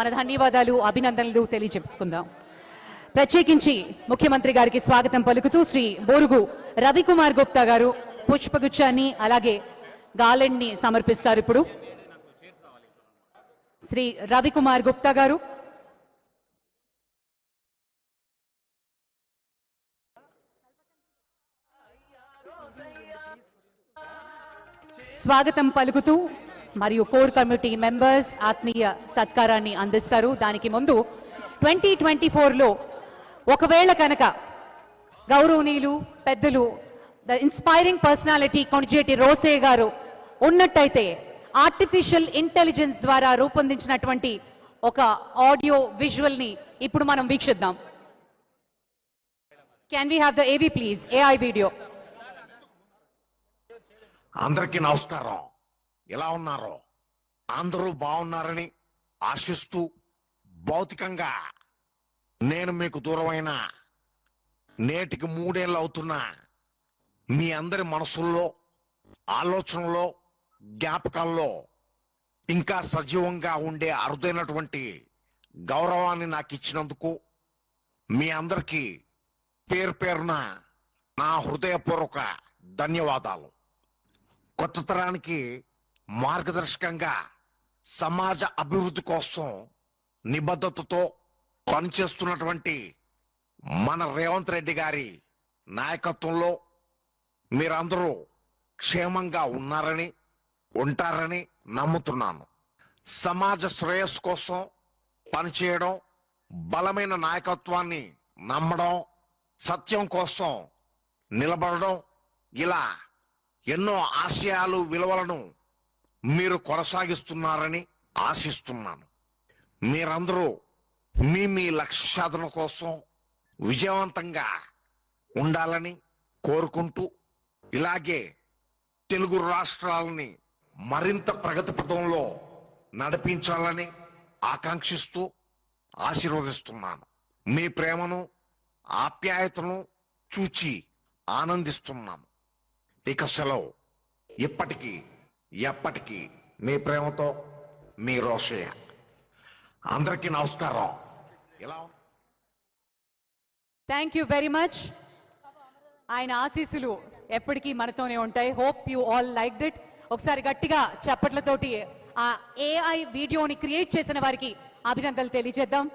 మన ధన్యవాదాలు అభినందనలు తెలియజెప్పుకుందాం ప్రత్యేకించి ముఖ్యమంత్రి గారికి స్వాగతం పలుకుతూ శ్రీ బోరుగు రవికుమార్ గుప్తా గారు పుష్పగుచ్చాన్ని అలాగే గాలెండ్ని సమర్పిస్తారు ఇప్పుడు. శ్రీ రవికుమార్ గుప్తా గారు. స్వాగతం పలుకుతూ మరియు కోర్ కమిటీ మెంబర్స్ ఆత్మీయ సత్కారాన్ని అందిస్తారు. దానికి ముందు ట్వంటీ ట్వంటీ ఫోర్లో ఒకవేళ కనుక గౌరవనీయులు పెద్దలు the inspiring personality Konijeti Rose గారు ఉన్నట్టయితే ఆర్టిఫిషియల్ ఇంటెలిజెన్స్ ద్వారా రూపొందించినటువంటి ఒక ఆడియో విజువల్ని ఇప్పుడు మనం వీక్షిద్దాం. Can we have the AV please AI video అందరికీ నమస్కారం. ఎలా ఉన్నారో. అందరూ బాగున్నారని ఆశిస్తూ భౌతికంగా నేను మీకు దూరమైన నేటికి మూడేళ్ళు అవుతున్నా మీ అందరి మనసుల్లో ఆలోచనలో జ్ఞాపకాల్లో ఇంకా సజీవంగా ఉండే అరుదైనటువంటి గౌరవాన్ని నాకు ఇచ్చినందుకు మీ అందరికీ పేరు పేరున నా హృదయపూర్వక ధన్యవాదాలు. కొత్త తరానికి మార్గదర్శకంగా సమాజ అభివృద్ధి కోసం నిబద్ధతతో పనిచేస్తున్నటువంటి మన రేవంత్ రెడ్డి గారి నాయకత్వంలో మీరందరూ క్షేమంగా ఉన్నారని ఉంటారని నమ్ముతున్నాను. సమాజ శ్రేయస్సు కోసం పనిచేయడం బలమైన నాయకత్వాన్ని నమ్మడం సత్యం కోసం నిలబడడం ఇలా ఎన్నో ఆశయాలు విలువలను మీరు కొనసాగిస్తున్నారని ఆశిస్తున్నాను. మీరందరూ మీ మీ లక్ష్య సాధన కోసం విజయవంతంగా ఉండాలని కోరుకుంటూ ఇలాగే తెలుగు రాష్ట్రాలని మరింత ప్రగతి పథంలో నడిపించాలని ఆకాంక్షిస్తూ ఆశీర్వదిస్తున్నాను. మీ ప్రేమను ఆప్యాయతను చూచి ఆనందిస్తున్నాను. ఇక సెలవు. ఇప్పటికీ ఎప్పటికీ మీ ప్రేమతో మీ రోషయ్య. అందరికీ నమస్కారం. ఇలా థ్యాంక్ యూ వెరీ మచ్ ఆయన ఆశీస్సులు ఎప్పటికీ మనతోనే ఉంటాయి. Hope you all like this ఒకసారి గట్టిగా చప్పట్లతోటి ఆ ఏఐ వీడియోని క్రియేట్ చేసిన వారికి అభినందనలు తెలియజేద్దాం.